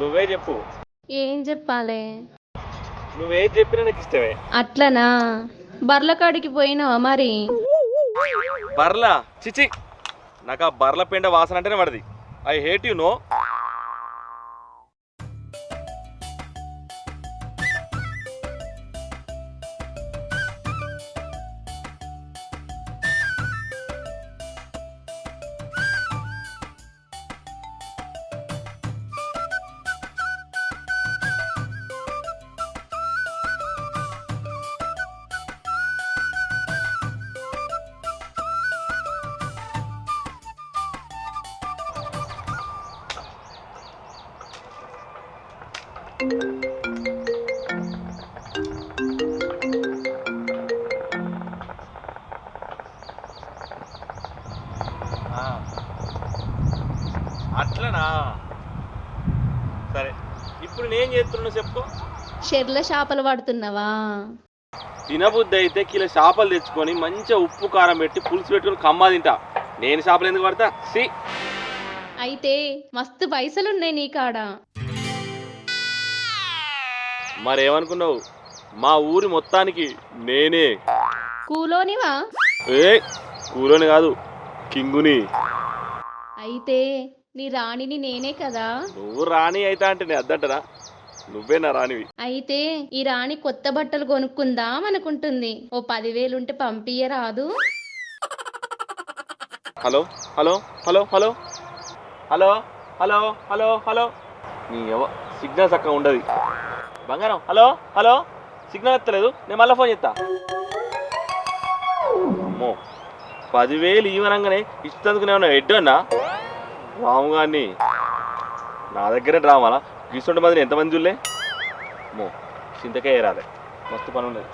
నువ్వే చెప్పు. ఏం చెప్పాలి? నువ్వే చెప్పినా నాకు ఇష్టమే. అట్లనా? బర్ల కాడికి పోయినావా మరి? బర్లా? చిచి నాకు ఆ బర్ల పెండ వాసన అంటేనే పడది ఐ హేట్ యు నో? అట్లనా? సరే ఇప్పుడు నేను చేస్తున్నా చెప్పు. షెర్ల చేపలు పడుతున్నావా తినబుద్ధి అయితే కిలో చేపలు తెచ్చుకొని మంచిగా ఉప్పు కారం పెట్టి పులుసు పెట్టుకొని కమ్మా తింటా. నేను చేపలు ఎందుకు పడతా సి. అయితే మస్తు పైసలున్నాయి నీ కాడ మరేమనుకున్నావు? మా ఊరి మొత్తానికి నేనే. కూలోనివా? ఏ కూలోని కాదు కింగుని. అయితే నీ రాణిని నేనే కదా? నువ్వు రాణి అయితా అంటే నేను అద్దంటరా నువ్వే నా రాణివి. అయితే ఈ రాణి కొత్త బట్టలు కొనుక్కుందాం అనుకుంటుంది. ఓ పదివేలుంటే పంపియరాదు hello hello hello hello. Hello hello hello hello. నీ ఎవ సిగ్నల్ చక్కగా ఉండదు. బంగారం. హలో? హలో? సిగ్నల్ ఎత్తలేదు. నేను మళ్ళీ ఫోన్ చేస్తా అమ్మో. పదివేలు ఇవ్వనంగానే ఇచ్చినందుకు నేను ఎడ్డు అన్నా. రాము గారిని. నా దగ్గరే డ్రామాలా? గీసుంటే మంది ఎంతమంది చూడలే? అమ్మో. చింతకే రాదే. మస్తు పని ఉండదు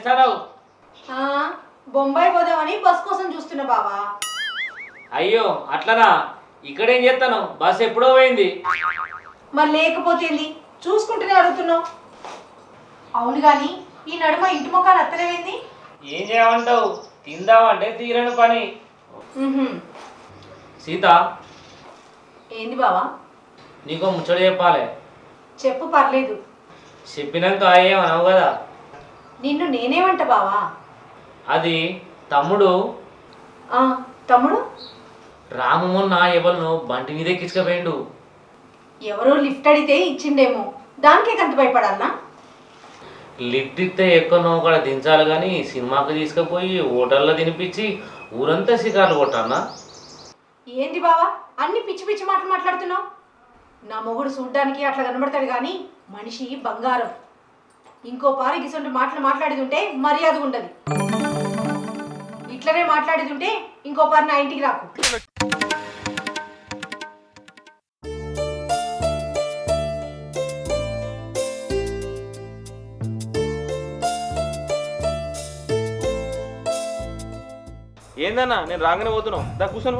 చేస్తారావు? ఆ, బొంబాయి పోదామని బస్ కోసం చూస్తున్నా బావా. అయ్యో అట్లనా? ఇక్కడేం చేస్తాను? బస్ ఎప్పుడో పోయింది. మరి లేకపోతే ఏంది? చూసుకుంటూనే అడుగుతున్నావు. అవును గాని ఈ నడుమ ఇంటి ముఖాలు అత్తలేవేంది? ఏం చేయమంటావు? తిందామంటే తీరని పని. ఉహుం. సీత. ఏంది బావా? నీకో ముచ్చట చెప్పాలి. చెప్పు పర్లేదు. చెప్పినాక ఏమనవు కదా. నిన్ను నేనేమంట బావా? అది తమ్ముడు. ఆ, తమ్ముడు? రాము మొన్న ఎవరినో బంటి మీద ఎక్కించుకపోయిండు ఎవరో లిఫ్ట్ అడిగితే ఇచ్చిండేమో. దానికే కంత భయపడాలనా? లిఫ్ట్ ఇస్తే ఎక్కడనో కూడా దించాలి కానీ సినిమాకి తీసుకుపోయి హోటల్లో తినిపించి ఊరంతా షికార్లు కొట్టానా? ఏంది బావా? అన్ని పిచ్చి పిచ్చి మాటలు మాట్లాడుతున్నావు? నా మొగుడు చూడ్డానికి అట్లా కనబడతాడు కానీ మనిషి బంగారం. ఇంకో పారి గిసంటి మాటలు మాట్లాడేది ఉంటే మర్యాద ఉండదు. ఇట్లనే మాట్లాడేది ఉంటే ఇంకో పారి నా ఇంటికి రాకు. ఏందన్నా నేను రాగానే పోతున్నావు. దా కూర్చొని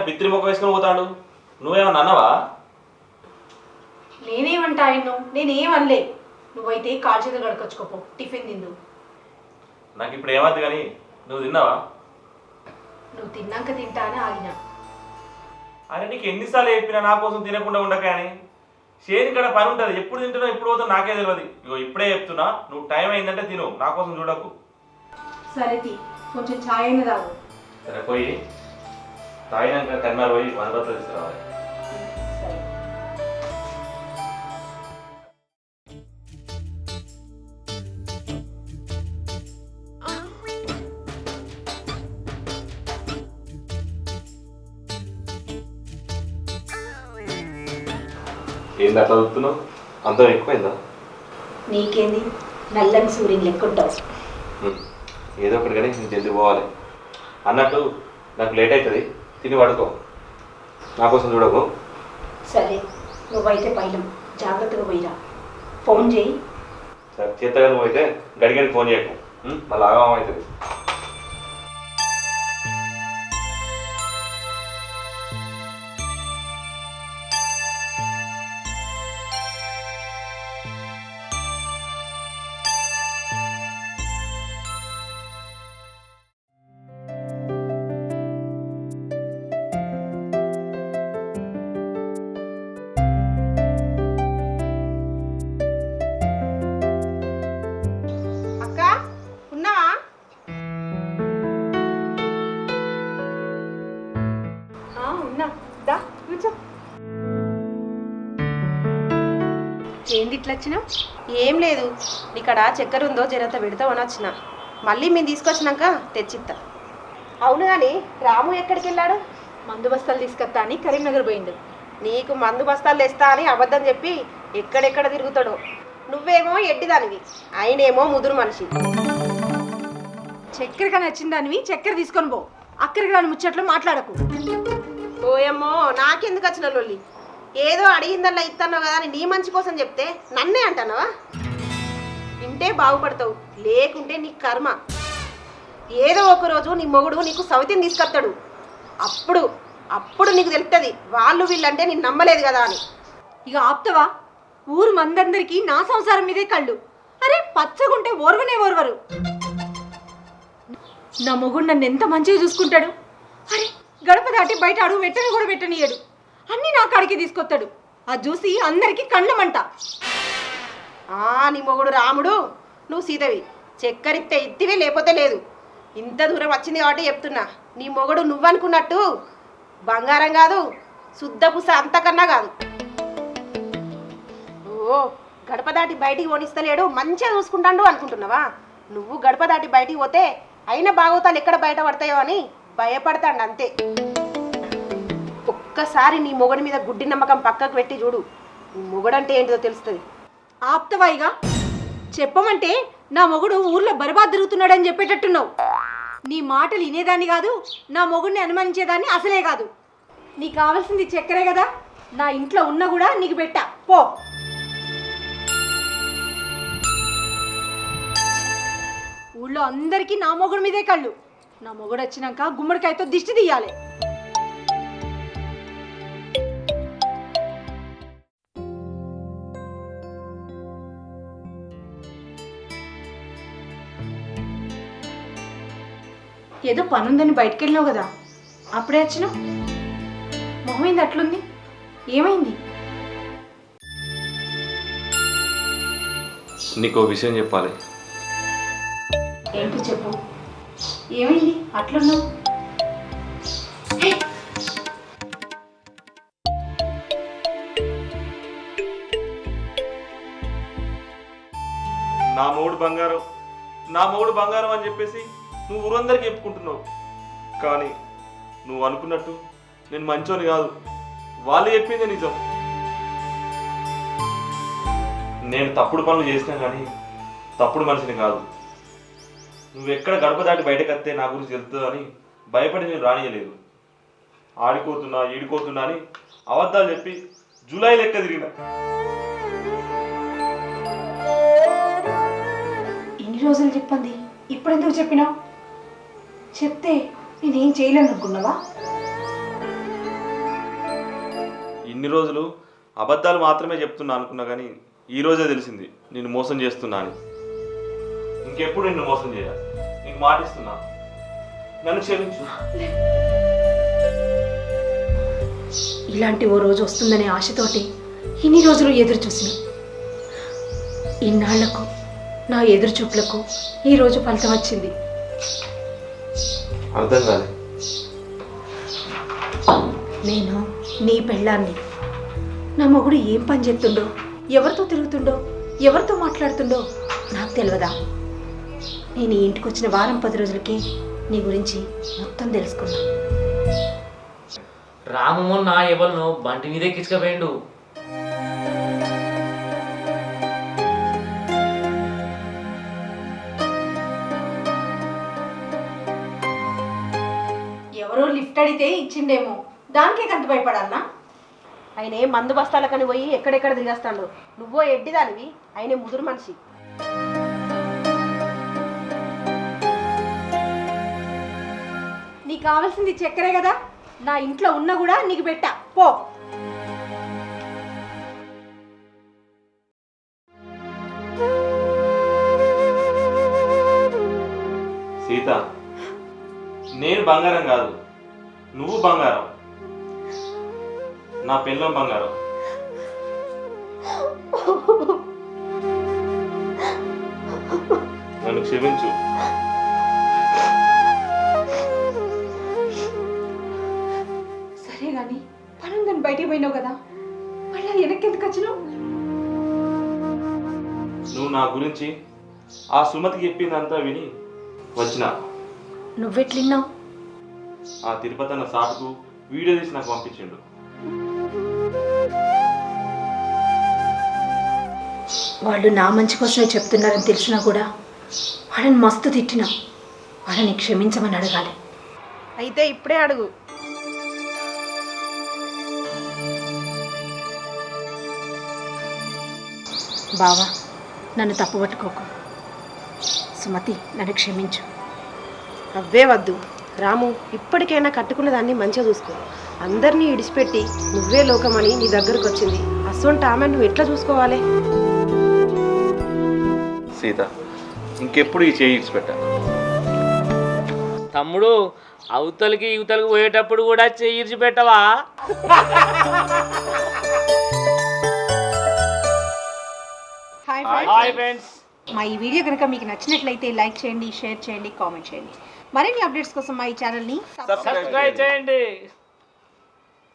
ఆయన బిత్రి వేసుకొని పోతాడు? నువ్వేమన్నా అన్నావా? నేనేమంటా ఆయన్ను నేనేమనలే. నువ్వైతే కాల్ చేతులు గడకొచ్చుకోపో టిఫిన్ తిందు. నాకు ఇప్పుడు ఏమద్దు కానీ? నువ్వు తిన్నావా? నువ్వు తిన్నాక తింటా అని ఆగిన. అరే నీకు ఎన్నిసార్లు చెప్పినా నా కోసం తినకుండా ఉండక అని? చేని ఇక్కడ పని ఉంటుంది. ఎప్పుడు తింటున్నావు ఎప్పుడు పోతావు నాకే తెలియదు ఇగో ఇప్పుడే చెప్తున్నా. నువ్వు టైం అయిందంటే తిను. నా కోసం చూడకు. సరే తీ. కొంచెం ఛాయ్ అయినా తాగు. సరే పోయి. తాగినాక కన్మార్ పోయి రూపాయలు తీసుకురావాలి. ఏంది అట్లా చూస్తున్నావు అంత ఎక్కువైందా? నీకేంది? నల్లని సూర్యుని లెక్కుంటావు. ఏదో ఒకటి కానీ జల్దీ పోవాలి? అన్నట్టు నాకు లేట్ అవుతుంది. తిని పడుకో. నా కోసం చూడకు. సరే నువ్వైతే పైలం జాగ్రత్తగా పోయిరా. ఫోన్ చేయి. సరే చేతగా నువ్వు అయితే గడిగడి ఫోన్ చేయకు? మళ్ళీ ఆగమం వచ్చినావు ఏం లేదు. ఇక్కడ చక్కెర ఉందో జరంత పెడతామని వచ్చిన మళ్ళీ మేము తీసుకొచ్చినాక తెచ్చిస్తా అవును కానీ రాము ఎక్కడికి వెళ్ళాడు మందు బస్తాలు తీసుకొస్తా అని కరీంనగర్ పోయిండు. నీకు మందు బస్తాలు తెస్తా అని అబద్ధం చెప్పి ఎక్కడెక్కడ తిరుగుతాడో. నువ్వేమో ఎడ్డిదానివి ఆయనేమో ముదురు మనిషి. చక్కెరగా నచ్చిన దానివి చక్కెర తీసుకొని పో. అక్కడికి రాని ముచ్చట్లు మాట్లాడకు. ఓయమ్మో నాకెందుకు వచ్చిన లొల్లి? ఏదో అడిగిందల్లా ఇస్తాన్నావు కదా అని నీ మంచి కోసం చెప్తే నన్నే అంటానవా వింటే బాగుపడతావు లేకుంటే నీ కర్మ. ఏదో ఒకరోజు నీ మొగుడు నీకు సవితిని తీసుకొస్తాడు. అప్పుడు అప్పుడు నీకు తెలుస్తుంది వాళ్ళు వీళ్ళంటే నేను నమ్మలేదు కదా అని. ఇక ఆప్తవా? ఊరు మందందరికీ నా సంసారం మీదే కళ్ళు. అరే పచ్చగుంటే ఓర్వనే ఓర్వరు. నా మొగుడు నన్ను ఎంత మంచిగా చూసుకుంటాడు? అరే గడప దాటి బయట అడుగు పెట్టని కూడా పెట్టనియడు. అన్నీ నా కాడికి తీసుకొస్తాడు. అది చూసి అందరికీ కళ్ళమంట. ఆ నీ మొగుడు రాముడు నువ్వు సీతవి చక్కెరిస్తే ఇత్తివి లేకపోతే లేదు. ఇంత దూరం వచ్చింది కాబట్టి చెప్తున్నా. నీ మొగుడు నువ్వనుకున్నట్టు బంగారం కాదు శుద్ధ పుస అంతకన్నా కాదు. ఓ గడప దాటి బయటికి పోనిస్తలేడు మంచిగా చూసుకుంటాడు అనుకుంటున్నావా? నువ్వు గడప దాటి బయటికి పోతే అయిన బాగోతాలు ఎక్కడ బయట పడతాయో అని భయపడతాడు అంతే. ఒక్కసారి నీ మొగడి మీద గుడ్డి నమ్మకం పక్కకు పెట్టి చూడు. మొగడంటే ఏంటో తెలుస్తుంది. ఆప్తవాయిగా? చెప్పమంటే నా మొగుడు ఊర్లో బరబాద్ తిరుగుతున్నాడని చెప్పేటట్టున్నావు. నీ మాటలు వినేదాన్ని కాదు నా మొగుడిని అనుమానించేదాన్ని అసలే కాదు. నీకు కావాల్సింది చక్కెరే కదా నా ఇంట్లో ఉన్నా కూడా నీకు పెట్టా. పో. ఊళ్ళో అందరికీ నా మొగుడు మీదే కళ్ళు. నా మొగుడు వచ్చినాక గుమ్మడికాయతో దిష్టి తీయాలి. ఏదో పనుందని బయటికి వెళ్ళినావు కదా. అప్పుడే వచ్చినావు. మొహమైంది అట్లుంది? ఏమైంది? నీకు విషయం చెప్పాలి. ఏంటో చెప్పు? ఏమైంది? అట్లున్నావు? నా మూడు బంగారం నా మూడు బంగారం అని చెప్పేసి నువ్వు ఊరందరికీ చెప్పుకుంటున్నావు. కానీ నువ్వు అనుకున్నట్టు నేను మంచోని కాదు. వాళ్ళు చెప్పింది నిజం. నేను తప్పుడు పనులు చేసినా కానీ తప్పుడు మనిషిని కాదు. నువ్వు ఎక్కడ గడప దాటి బయటకు వస్తే నా గురించి తెలుస్తుందని అని భయపడి నేను రానియలేదు. ఆడిపోతున్నా ఈడిపోతున్నా అని అబద్ధాలు చెప్పి జూలై లెక్క తిరిగిన. ఇన్ని రోజులు చెప్పండి. ఇప్పుడెందుకు చెప్పినావు? చెప్తే నేనేం చేయలేను అనుకున్నావా ఇన్ని రోజులు అబద్ధాలు మాత్రమే చెప్తున్నా అనుకున్నా కానీ ఈ రోజే తెలిసింది నేను మోసం చేస్తున్నా అని. ఇంకెప్పుడు నిన్ను మోసం చేయ నీకు మాటిస్తున్నా. నన్ను క్షమించు. ఇలాంటి ఓ రోజు వస్తుందనే ఆశతోటి ఇన్ని రోజులు ఎదురు చూసిన. ఇన్నాళ్ళకు నా ఎదురు చూపులకు ఈరోజు ఫలితం వచ్చింది. అర్థం కాలే. నేను? నీ పెళ్ళాన్ని. నా మొగుడు ఏం పని చేస్తుండో ఎవరితో తిరుగుతుండో ఎవరితో మాట్లాడుతుండో నాకు తెలియదా నేను ఈ ఇంటికి వచ్చిన వారం పది రోజులకి నీ గురించి మొత్తం తెలుసుకున్నా. రాము మొన్న ఎవరినో బంటి మీద ఎక్కించుకపోయిండు అడిగితే ఇచ్చిండేమో. దానికే కంత భయపడాలనా? ఆయన ఏ మందు బస్తాలకని పోయి ఎక్కడెక్కడ తిరిగేస్తాడు. నువ్వో ఎడ్డిదానివి ఆయన ముదురు మనిషి. నీకు కావాల్సింది చక్కెరే కదా? నా ఇంట్లో ఉన్నా కూడా నీకు పెట్టా. పో. సీత నేను బంగారం కాదు. నువ్వు బంగారం. నా పిల్లం బంగారం. నన్ను క్షమించు. సరే గాని పనందని బయటికి పోయినావు కదా? మళ్ళీ వెనక్కి ఎందుకు వచ్చినావు? నువ్వు నా గురించి ఆ సుమతికి చెప్పిందంతా విని వచ్చిన. నువ్వెట్లిన్నావు? ఆ తిరుపతి అన్న సాటుకు వీడియో తీసి నాకు పంపించిండు. వాళ్ళు నా మంచి కోసమే చెప్తున్నారని తెలిసినా కూడా వాళ్ళని మస్తు తిట్టినా. వాళ్ళని క్షమించమని అడగాలి. అయితే ఇప్పుడే అడుగు. బావా నన్ను తప్పుపట్టుకోకు సుమతి నన్ను క్షమించు. అవ్వే వద్దు. రాము ఇప్పటికైనా కట్టుకున్న దాన్ని మంచిగా చూసుకో. అందరినీ ఇడిచిపెట్టి నువ్వే లోకమని నీ దగ్గరకు వచ్చింది అసొంటి ఆమె నువ్వు ఎట్లా చూసుకోవాలి? సీత ఇంకెప్పుడు ఈ చేయి ఇచ్చిపెట్టా తమ్ముడు అవతలకి యువతలకి పోయేటప్పుడు కూడా చెయ్యి పెట్టవా హాయ్ ఫ్రెండ్స్ మా ఈ వీడియో కనుక మీకు నచ్చినట్లయితే లైక్ చేయండి షేర్ చేయండి కామెంట్ చేయండి. మరిన్ని అప్డేట్స్ కోసం మా ఈ ఛానల్ని సబ్స్క్రైబ్ చేయండి.